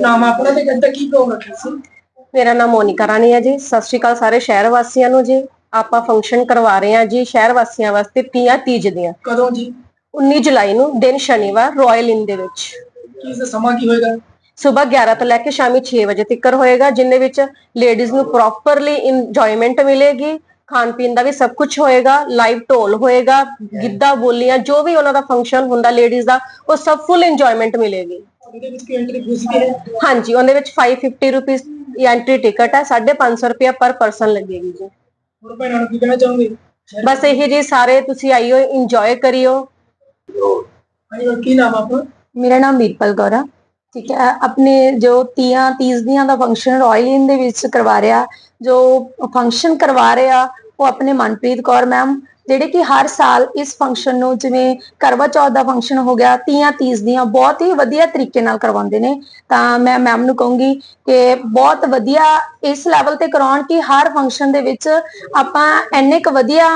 ਨਾਮ ਆਪਣਾ ਤੇ ਕਹਿੰਦਾ ਕੀ ਪ੍ਰੋਗਰਾਮ ਰੱਖਿਆ ਸੀ। ਮੇਰਾ ਨਾਮ ਮੋਨਿਕਾ ਰਾਣੀ ਹੈ ਜੀ। ਸਤਿ ਸ਼੍ਰੀ ਅਕਾਲ ਸਾਰੇ ਸ਼ਹਿਰ ਵਾਸੀਆਂ ਨੂੰ ਜੀ। ਆਪਾਂ ਫੰਕਸ਼ਨ ਕਰਵਾ ਰਹੇ ਹਾਂ ਜੀ ਸ਼ਹਿਰ ਵਾਸੀਆਂ ਵਾਸਤੇ ਤੀਆਂ ਤੀਜ ਦੀਆਂ। ਕਦੋਂ ਜੀ? 19 ਜੁਲਾਈ ਨੂੰ ਦਿਨ ਸ਼ਨੀਵਾਰ ਰਾਇਲ ਇਨ ਦੇ ਵਿੱਚ। ਕੀ ਇਸ ਦਾ ਸਮਾਂ ਕੀ ਹੋਏਗਾ? ਸਵੇਰ 11 ਤੋਂ ਲੈ ਕੇ ਸ਼ਾਮੀ 6 ਵਜੇ ਤੱਕ ਹੋਏਗਾ ਜਿੰਨੇ ਵਿੱਚ ਲੇਡੀਜ਼ ਨੂੰ ਪ੍ਰੋਪਰਲੀ ਇੰਜੋਇਮੈਂਟ ਮਿਲੇਗੀ ਖਾਣ ਪੀਣ ਦਾ ਵੀ ਸਭ ਕੁਝ ਹੋਏਗਾ ਲਾਈਵ ਢੋਲ ਹੋਏਗਾ ਗਿੱਧਾ ਬੋਲੀਆਂ ਜੋ ਵੀ ਉਹਨਾਂ ਦਾ ਫੰਕਸ਼ਨ ਹੁੰਦਾ ਲੇਡੀਜ਼ ਦਾ ਉਹ ਸਭ ਫੁੱਲ ਇੰਜੋਇਮੈਂਟ ਮਿਲੇਗੀ। ਉਹਦੇ ਵਿੱਚ ਐਂਟਰੀ ਫੀਸ ਵੀ ਹੈ ਹਾਂਜੀ ਉਹਦੇ ਵਿੱਚ 550 ਰੁਪਏ ਐਂਟਰੀ ਟਿਕਟ ਹੈ 550 ਰੁਪਏ ਪਰ ਪਰਸਨ ਲੱਗੇਗੀ ਜੀ। ਹੋਰ ਭੈਣਾਂ ਨੂੰ ਕੀ ਕਹਿਣਾ ਚਾਹੋਗੇ? ਬਸ ਇਹੀ ਜੀ ਸਾਰੇ ਤੁਸੀਂ ਆਈਓ ਇੰਜੋਏ ਕਰਿਓ। ਹਾਂਜੀ ਕੀ ਨਾਮ ਆਪਣਾ? ਮੇਰਾ ਨਾਮ ਵੀਰਪਲ ਕੌਰ ਆ। ਠੀਕ ਹੈ ਆਪਣੇ ਜੋ ਤੀਆਂ ਤੀਜ ਦੀਆਂ ਦਾ ਫੰਕਸ਼ਨ ਰਾਇਲ ਇਨ ਦੇ ਵਿੱਚ ਕਰਵਾ ਰਿਹਾ ਜੋ ਫੰਕਸ਼ਨ ਕਰਵਾ ਰਿਹਾ ਉਹ ਆਪਣੇ ਮਨਪ੍ਰੀਤ ਕੌਰ ਮੈਮ ਜਿਹੜੇ ਕਿ ਹਰ ਸਾਲ ਇਸ ਫੰਕਸ਼ਨ ਨੂੰ ਜਿਵੇਂ ਕਰਵਾ ਚੌਥ ਦਾ ਫੰਕਸ਼ਨ ਹੋ ਗਿਆ, ਤੀਆਂ ਤੀਜ ਦੀਆਂ ਬਹੁਤ ਹੀ ਵਧੀਆ ਤਰੀਕੇ ਨਾਲ ਕਰਵਾਉਂਦੇ ਨੇ। ਤਾਂ ਮੈਂ ਮੈਮ ਨੂੰ ਕਹੂੰਗੀ ਕਿ ਬਹੁਤ ਵਧੀਆ ਇਸ ਲੈਵਲ ਤੇ ਕਰਾਉਣ ਕਿ ਹਰ ਫੰਕਸ਼ਨ ਦੇ ਵਿੱਚ ਆਪਾਂ ਇੰਨੇ ਕੁ ਵਧੀਆ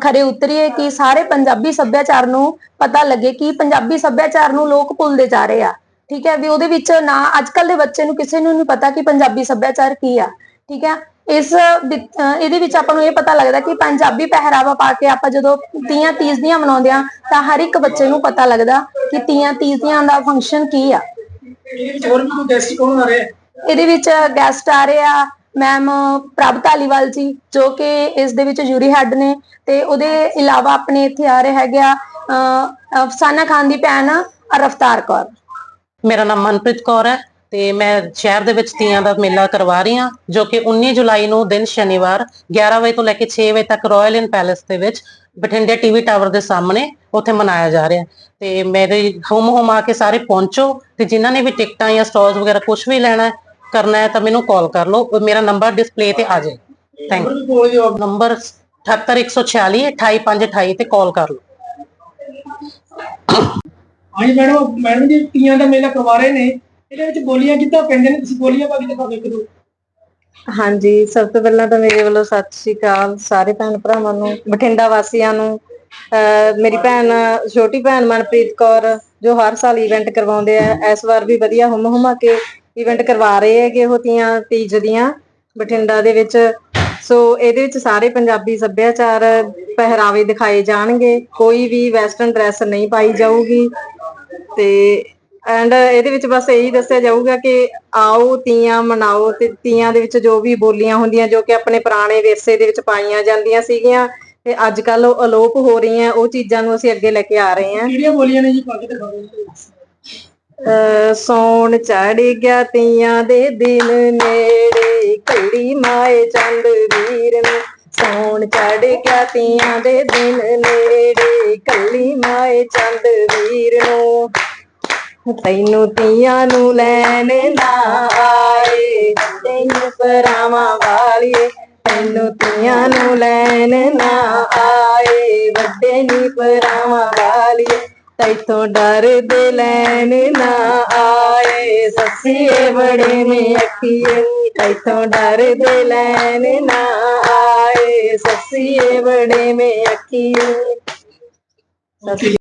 ਖਰੇ ਉਤਰੀਏ ਕਿ ਸਾਰੇ ਪੰਜਾਬੀ ਸੱਭਿਆਚਾਰ ਨੂੰ ਪਤਾ ਲੱਗੇ ਕਿ ਪੰਜਾਬੀ ਸੱਭਿਆਚਾਰ ਨੂੰ ਲੋਕ ਭੁੱਲਦੇ ਜਾ ਰਹੇ ਆ। ਠੀਕ ਹੈ, ਵੀ ਉਹਦੇ ਵਿੱਚ ਨਾ ਅੱਜ ਕੱਲ ਦੇ ਬੱਚੇ ਨੂੰ ਕਿਸੇ ਨੂੰ ਨਹੀਂ ਪਤਾ ਕਿ ਪੰਜਾਬੀ ਸੱਭਿਆਚਾਰ ਕੀ ਆ। ਠੀਕ ਹੈ ਇਸ ਇਹਦੇ ਵਿੱਚ ਆਪਾਂ ਨੂੰ ਇਹ ਪਤਾ ਲੱਗਦਾ ਕਿ ਪੰਜਾਬੀ ਪਹਿਰਾਵਾ ਪਾ ਕੇ ਆਪਾਂ ਜਦੋਂ ਤੀਆਂ ਤੀਜ ਦੀਆਂ ਮਨਾਉਂਦੇ ਆ ਤਾਂ ਹਰ ਇੱਕ ਬੱਚੇ ਨੂੰ ਪਤਾ ਲੱਗਦਾ ਕਿ ਤੀਆਂ ਤੀਜ ਦੀਆਂ ਦਾ ਫੰਕਸ਼ਨ ਕੀ ਆ। ਇਹਦੇ ਵਿੱਚ ਹੋਰ ਵੀ ਕੋਈ ਗੈਸਟ ਆ ਰਿਹਾ? ਹੈ ਇਹਦੇ ਵਿੱਚ ਗੈਸਟ ਆ ਰਹੇ ਆ ਮੈਮ ਪ੍ਰਭ ਧਾਲੀਵਾਲ ਜੀ ਜੋ ਕਿ ਇਸ ਦੇ ਵਿੱਚ ਜੂਰੀ ਹੈੱਡ ਨੇ ਤੇ ਉਹਦੇ ਇਲਾਵਾ ਆਪਣੇ ਇੱਥੇ ਆ ਰਹੇ ਹੈਗੇ ਆ ਅਫਸਾਨਾ ਖਾਨ ਦੀ ਭੈਣ ਰਫਤਾਰ ਕੌਰ। ਮੇਰਾ ਨਾਮ ਮਨਪ੍ਰੀਤ ਕੌਰ ਹੈ। ਤੇ ਮੈਂ ਸ਼ਹਿਰ ਦੇ ਵਿੱਚ ਤੀਆਂ ਦਾ ਮੇਲਾ ਕਰਵਾ ਰਹੀ ਹਾਂ, ਜੋ ਕਿ 19 ਜੁਲਾਈ ਨੂੰ ਦਿਨ ਸ਼ਨੀਵਾਰ 11 ਵਜੇ ਤੋਂ ਲੈ ਕੇ 6 ਵਜੇ ਤੱਕ ਰਾਇਲ ਇਨ ਪੈਲੇਸ ਦੇ ਵਿੱਚ ਬਠਿੰਡੇ ਟੀਵੀ ਟਾਵਰ ਦੇ ਸਾਹਮਣੇ ਉੱਥੇ ਮਨਾਇਆ ਜਾ ਰਿਹਾ। ਤੇ ਮੇਰੇ ਹੁਮ ਹੁਮ ਆ ਕੇ ਸਾਰੇ ਪਹੁੰਚੋ ਤੇ ਜਿਨ੍ਹਾਂ ਨੇ ਵੀ ਟਿਕਟਾਂ ਜਾਂ ਸਟਾਲਸ ਵਗੈਰਾ ਕੁਝ ਵੀ ਲੈਣਾ ਕਰਨਾ ਹੈ ਤਾਂ ਮੈਨੂੰ ਕਾਲ ਕਰ ਲਓ। ਮੇਰਾ ਨੰਬਰ ਡਿਸਪਲੇ ਤੇ ਆ ਜਾਏ। ਥੈਂਕ ਹੋਰ ਵੀ ਯੂ ਨੰਬਰ 78146 28528 ਤੇ ਕਾਲ ਕਰ ਲਓ। ਹਾਂਜੀ, ਮੈਡਮ ਮੈਡਮ ਜੀ, ਤੀਆਂ ਦਾ ਮੇਲਾ ਕਰਵਾ ਰਹੇ ਨੇ। ਇਹਦੇ ਵਿੱਚ ਬੋਲੀਆਂ ਕਿੱਦਾਂ ਪੈਂਦੇ ਨੇ? ਤੁਸੀਂ ਬੋਲੀਆਂ ਪਾ ਕੇ ਦਿਖਾਓ ਇੱਕ ਦੋ। ਹਾਂਜੀ, ਸਭ ਤੋਂ ਪਹਿਲਾਂ ਤਾਂ ਮੇਰੇ ਵੱਲੋਂ ਸਤਿ ਸ਼੍ਰੀ ਅਕਾਲ ਸਾਰੇ ਭੈਣ ਭਰਾਵਾਂ ਨੂੰ, ਬਠਿੰਡਾ ਵਾਸੀਆਂ ਨੂੰ। ਅਹ, ਮੇਰੀ ਭੈਣ, ਛੋਟੀ ਭੈਣ ਮਨਪ੍ਰੀਤ ਕੌਰ, ਜੋ ਹਰ ਸਾਲ ਇਵੈਂਟ ਕਰਵਾਉਂਦੇ ਆ, ਇਸ ਵਾਰ ਵੀ ਵਧੀਆ ਹੁਮ ਹੁਮਾ ਕੇ ਇਵੈਂਟ ਕਰਵਾ ਰਹੇ ਹੈਗੇ ਉਹ ਤੀਆਂ ਤੀਜ ਦੀਆਂ, ਬਠਿੰਡਾ ਦੇ ਵਿੱਚ। ਸੋ ਇਹਦੇ ਵਿੱਚ ਸਾਰੇ ਪੰਜਾਬੀ ਸੱਭਿਆਚਾਰ ਪਹਿਰਾਵੇ ਦਿਖਾਏ ਜਾਣਗੇ, ਕੋਈ ਵੀ ਵੈਸਟਰਨ ਡਰੈਸ ਨਹੀਂ ਪਾਈ ਜਾਊਗੀ। ਤੇ ਐਂਡ ਇਹਦੇ ਵਿੱਚ ਬਸ ਇਹੀ ਦੱਸਿਆ ਜਾਊਗਾ ਕਿ ਆਓ ਤੀਆਂ ਮਨਾਓ ਤੇ ਤੀਆਂ ਦੇ ਵਿੱਚ ਜੋ ਵੀ ਬੋਲੀਆਂ ਹੁੰਦੀਆਂ ਜੋ ਕਿ ਆਪਣੇ ਪੁਰਾਣੇ ਵਿਰਸੇ ਦੇ ਵਿੱਚ ਪਾਈਆਂ ਜਾਂਦੀਆਂ ਸੀਗੀਆਂ ਤੇ ਅੱਜ ਕੱਲ ਉਹ ਅਲੋਪ ਹੋ ਰਹੀਆਂ ਉਹ ਚੀਜ਼ਾਂ ਨੂੰ ਅਸੀਂ ਅੱਗੇ ਲੈ ਕੇ ਆ ਰਹੇ ਹਾਂ। ਕਿਹੜੀਆਂ ਬੋਲੀਆਂ ਨੇ ਜੀ? ਪਾ ਕੇ ਦਿਖਾਓ ਅਹ ਸੌਣ ਚੜ ਗਿਆ ਤੀਆਂ ਦੇ ਦਿਨ ਨੇੜੇ ਕੜੀ ਮਾਏ ਚੰਦ ਵੀਰ ਨੂੰ। ਸੌਣ ਚੜ ਗਿਆ ਤੀਆਂ ਦੇ ਦਿਨ ਨੇੜੇ ਕੱਲੀ ਮਾਏ ਚੰਦ ਵੀਰ ਨੂੰ। ਤੈਨੂੰ ਤੀਆਂ ਨੂੰ ਲੈਣ ਨਾ ਆਏ, ਤੈਨੂੰ ਪਰਾਵਾਂ ਵਾਲੀਏ, ਤੈਨੂੰ ਤੀਆਂ ਨੂੰ ਲੈਣ ਨਾ ਆਏ, ਵੱਡੇ ਨੀ ਪਰਾਵਾਂ ਵਾਲੀਏ, ਤੈਥੋਂ ਡਰਦੇ ਲੈਣ ਨਾ ਆਏ, ਸੱਸੀਏ ਬੜੇ ਮੇ ਅੱਖੀਏ, ਤੈਥੋਂ ਡਰਦੇ ਲੈਣ ਨਾ ਆਏ, ਸੱਸੀਏ ਬੜੇ ਮੇ ਅੱਖੀਏ।